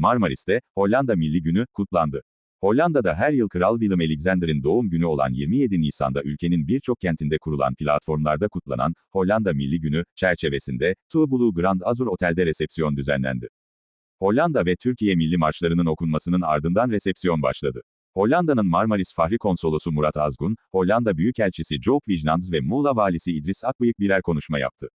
Marmaris'te, Hollanda Milli Günü, kutlandı. Hollanda'da her yıl Kral Willem-Alexander'in doğum günü olan 27 Nisan'da ülkenin birçok kentinde kurulan platformlarda kutlanan, Hollanda Milli Günü, çerçevesinde, Blue Grand Azur Otel'de resepsiyon düzenlendi. Hollanda ve Türkiye milli marşlarının okunmasının ardından resepsiyon başladı. Hollanda'nın Marmaris Fahri Konsolosu Murat Azgun, Hollanda Büyükelçisi Joop Wijnands ve Muğla Valisi İdris Akbıyık birer konuşma yaptı.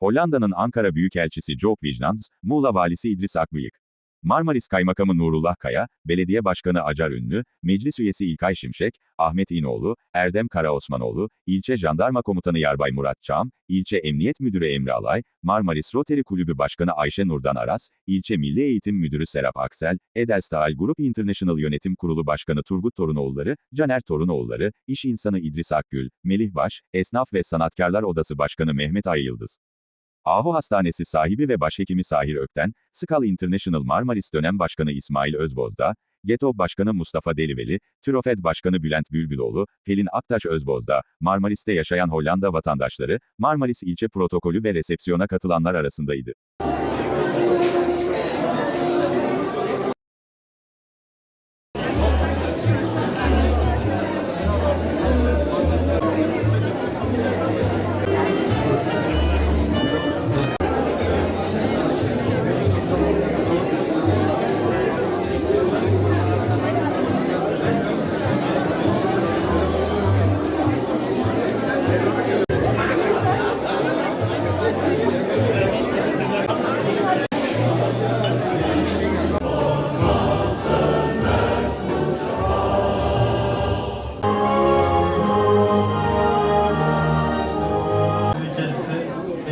Hollanda'nın Ankara Büyükelçisi Joop Wijnands, Muğla Valisi İdris Akbıyık. Marmaris Kaymakamı Nurullah Kaya, Belediye Başkanı Acar Ünlü, Meclis Üyesi İlkay Şimşek, Ahmet İnoğlu, Erdem Karaosmanoğlu, İlçe Jandarma Komutanı Yarbay Murat Çam, İlçe Emniyet Müdürü Emre Alay, Marmaris Rotary Kulübü Başkanı Ayşe Nurdan Aras, İlçe Milli Eğitim Müdürü Serap Aksel, Edelstahl Grup International Yönetim Kurulu Başkanı Turgut Torunoğulları, Caner Torunoğulları, İş İnsanı İdris Akgül, Melih Baş, Esnaf ve Sanatkarlar Odası Başkanı Mehmet Ay Yıldız. Ahu Hastanesi sahibi ve başhekimi Sahir Ökten, Skal International Marmaris Dönem Başkanı İsmail Özbozda, GETO Başkanı Mustafa Deliveli, Türofed Başkanı Bülent Bülbüloğlu, Pelin Aktaş Özbozda, Marmaris'te yaşayan Hollanda vatandaşları, Marmaris ilçe protokolü ve resepsiyona katılanlar arasındaydı.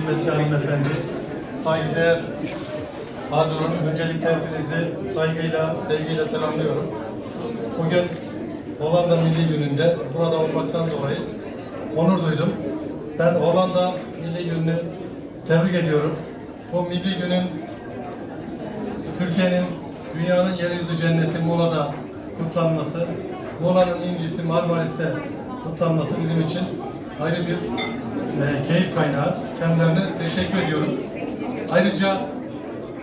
Kıymetli hanımefendi, saygıdeğer Hazırın, öncelikle hepinizi saygıyla, sevgiyle selamlıyorum. Bugün Hollanda Milli Günü'nde burada olmaktan dolayı onur duydum. Ben Hollanda Milli Günü'nü tebrik ediyorum. Bu Milli Günün Türkiye'nin dünyanın yeryüzü cenneti Muğla'da kutlanması, Muğla'nın incisi Marmaris'te kutlanması bizim için ayrı bir e, keyif kaynağı. Kendilerine teşekkür ediyorum. Ayrıca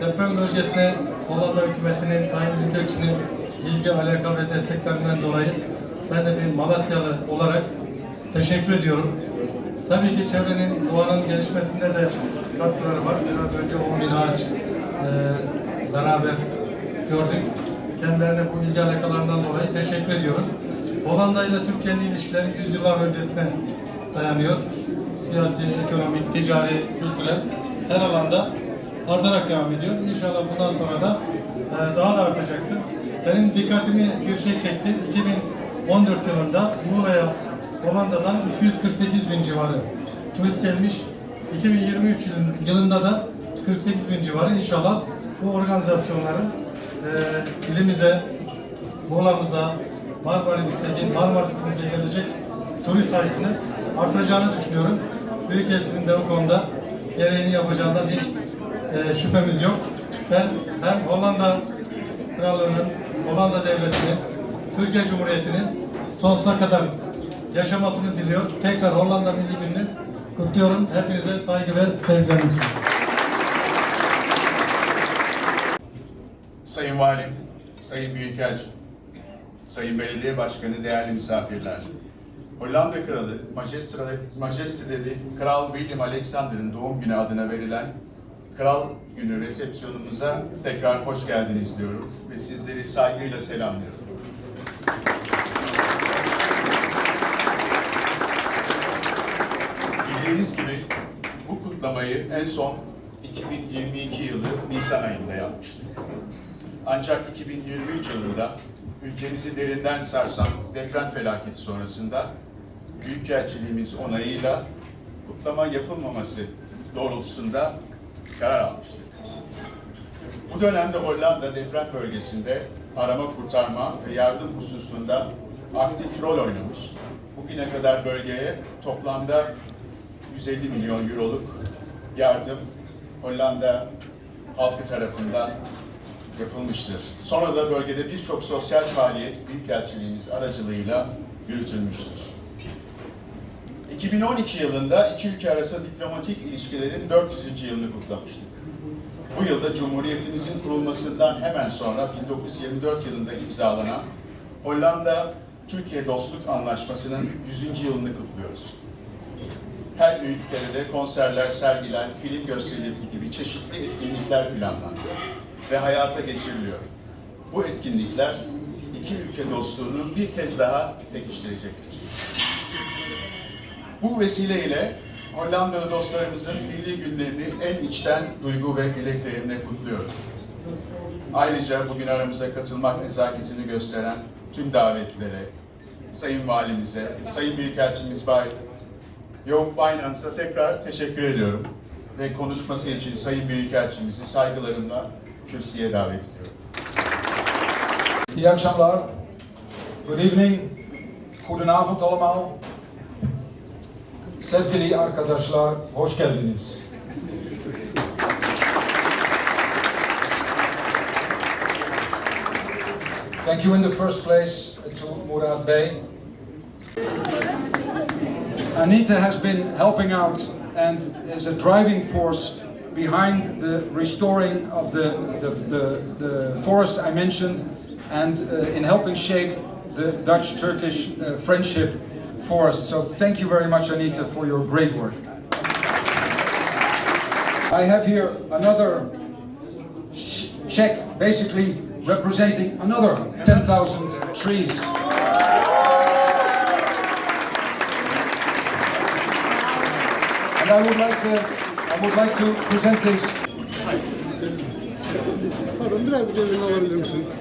deprem bölgesine Hollanda hükümetinin, Tayyip Büyükelçinin ilgi, alaka ve desteklerinden dolayı ben de bir Malatyalı olarak teşekkür ediyorum. Tabii ki çevrenin, doğanın gelişmesinde de katkıları var. Biraz önce 10 bin ağaç e, beraber gördük. Kendilerine bu ilgi alakalarından dolayı teşekkür ediyorum. Hollanda ile Türkiye'nin ilişkileri yüzyıllar öncesine dayanıyor. Siyasi, ekonomik, ticari, kültürel her alanda artarak devam ediyor. İnşallah bundan sonra da e, daha da artacaktır. Benim dikkatimi bir şey çekti. 2014 yılında Muğla'ya Hollanda'dan 248 bin civarı turist gelmiş. 2023 yılın- yılında da 48 bin civarı inşallah bu organizasyonların e, ilimize, Muğla'mıza, Marmaris'e, Marmaris'imize gelecek turist sayısının artacağını düşünüyorum. Büyükelçinin de bu konuda gereğini yapacağından hiç e, şüphemiz yok. Ben hem Hollanda Krallığı'nın, Hollanda Devleti'nin, Türkiye Cumhuriyeti'nin sonsuza kadar yaşamasını diliyor. Tekrar Hollanda Milli Günü'nü kutluyorum. Hepinize saygı ve sevgilerimi sunuyorum. Sayın Valim, Sayın Büyükelçim, Sayın Belediye Başkanı, değerli misafirler. Hollanda Kralı, Majesteleri, Kral William Alexander'ın doğum günü adına verilen Kral Günü resepsiyonumuza tekrar hoş geldiniz diyorum ve sizleri saygıyla selamlıyorum. Bildiğiniz gibi bu kutlamayı en son 2022 yılı Nisan ayında yapmıştık. Ancak 2023 yılında ülkemizi derinden sarsan deprem felaketi sonrasında Büyükelçiliğimiz onayıyla kutlama yapılmaması doğrultusunda karar almıştık. Bu dönemde Hollanda deprem bölgesinde arama kurtarma ve yardım hususunda aktif rol oynamış. Bugüne kadar bölgeye toplamda 150 milyon euroluk yardım Hollanda halkı tarafından yapılmıştır. Sonra da bölgede birçok sosyal faaliyet Büyükelçiliğimiz aracılığıyla yürütülmüştür. 2012 yılında iki ülke arasında diplomatik ilişkilerin 400. yılını kutlamıştık. Bu yılda Cumhuriyetimizin kurulmasından hemen sonra 1924 yılında imzalanan Hollanda-Türkiye Dostluk Anlaşması'nın 100. yılını kutluyoruz. Her ülkede de konserler, sergiler, film gösterileri gibi çeşitli etkinlikler planlandı ve hayata geçiriliyor. Bu etkinlikler iki ülke dostluğunu bir kez daha pekiştirecektir. Bu vesileyle Hollandalı dostlarımızın milli günlerini en içten duygu ve dileklerimle kutluyorum. Ayrıca bugün aramıza katılmak nezaketini gösteren tüm davetlere, Sayın Valimize, Sayın Büyükelçimiz Bay Yoğun Finance'a tekrar teşekkür ediyorum. Ve konuşması için Sayın Büyükelçimizi saygılarımla kürsüye davet ediyorum. İyi akşamlar. Good evening. Goedenavond allemaal. Sevgili arkadaşlar, hoş geldiniz. Thank you in the first place to Murad Bey. Anita has been helping out and is a driving force behind the restoring of the, the, the, the forest I mentioned and uh, in helping shape the Dutch-Turkish uh, friendship forest. So thank you very much, Anita, for your great work. I have here another check, basically representing another 10,000 trees. And I would like to, I would like to present this Pardon biraz geri alabilir misiniz?